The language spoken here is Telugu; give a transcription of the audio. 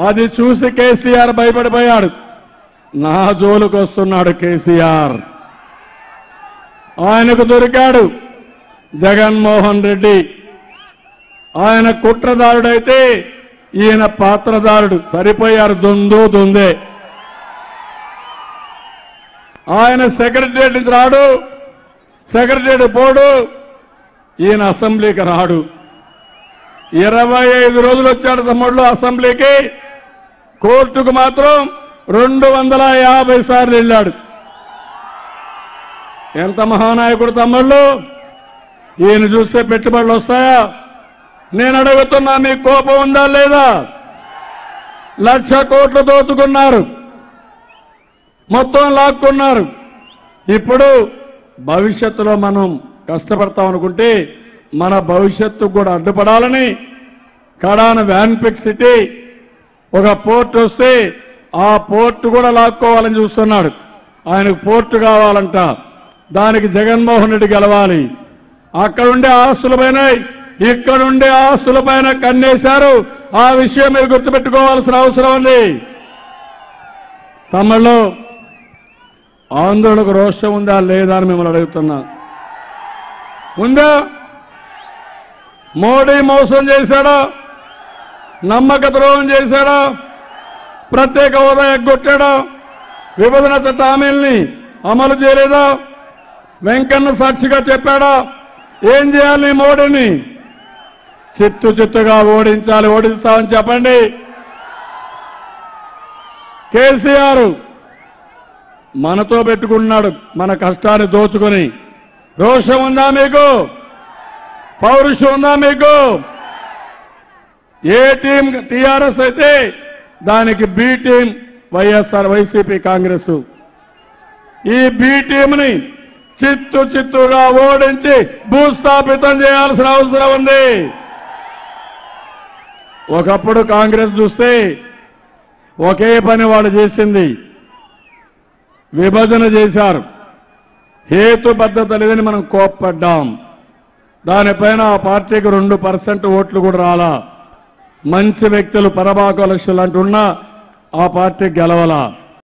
అది చూసి కేసీఆర్ భయపడిపోయాడు. నా జోలుకు వస్తున్నాడు కేసీఆర్. ఆయనకు దొరికాడు జగన్మోహన్ రెడ్డి. ఆయన కుట్రదారుడైతే ఈయన పాత్రదారుడు. సరిపోయారు దొందు దొందే. ఆయన సెక్రటరియట్ రాడు సెక్రటరియట్ పోడు ఈయన అసెంబ్లీకి రాడు. ఇరవై ఐదు రోజులు వచ్చాడు తమ్ముళ్ళు అసెంబ్లీకి. కోర్టుకు మాత్రం రెండు వందల యాభై సార్లు వెళ్ళాడు. ఎంత మహానాయకుడు తమ్ముళ్ళు? ఈయన చూస్తే పెట్టుబడులు వస్తాయా? నేను అడుగుతున్నా మీ కోపం ఉందా లేదా? లక్ష కోట్లు దోచుకున్నారు. మొత్తం లాక్కున్నారు. ఇప్పుడు భవిష్యత్తులో మనం కష్టపడతాం అనుకుంటే మన భవిష్యత్తు కూడా అడ్డుపడాలని కడాన వ్యాన్పిక్ సిటీ ఒక పోర్ట్ వస్తే ఆ పోర్టు కూడా లాక్కోవాలని చూస్తున్నాడు. ఆయనకు పోర్టు కావాలంట. దానికి జగన్మోహన్ రెడ్డి గెలవాలి. అక్కడుండే ఆస్తులపైన ఇక్కడుండే ఆస్తులపైన కన్నేశారు. ఆ విషయం మీరు గుర్తుపెట్టుకోవాల్సిన అవసరం ఉంది. తమిళలో ఆందోళనకు రోషం ఉందా లేదా అని మిమ్మల్ని అడుగుతున్నా. ఉందా? మోడీ మోసం చేశాడా? నమ్మక ద్రోహం చేశాడా? ప్రత్యేక హోదా ఎగ్గొట్టాడా? విభజన చట్ట హామీల్ని అమలు చేయలేదా? వెంకన్న సాక్షిగా చెప్పాడా? ఏం చేయాలి మోడీని? చిత్తు చిత్తుగా ఓడించాలి ఓడిస్తామని చెప్పండి. కేసీఆర్ మనతో పెట్టుకున్నాడు మన కష్టాన్ని దోచుకొని. రోషం ఉందా మీకు? పౌరుషం ఉందా మీకు. ఏ టీం టీఆర్ఎస్ అయితే దానికి B team YSR YCP Congress. ఈ బి టీంని చిత్తు చిత్తుగా ఓడించి భూస్థాపితం చేయాల్సిన అవసరం ఉంది. ఒకప్పుడు కాంగ్రెస్ చూస్తే ఒకే పని వాళ్ళు చేసింది. విభజన చేశారు. హేతుబద్ధత లేదని మనం కోప్పడ్డాం. దానిపైన ఆ పార్టీకి రెండు పర్సెంట్ ఓట్లు కూడా రాలా. మంచి వ్యక్తులు పరబాకు అంటున్నా ఆ పార్టీ గెలవలా.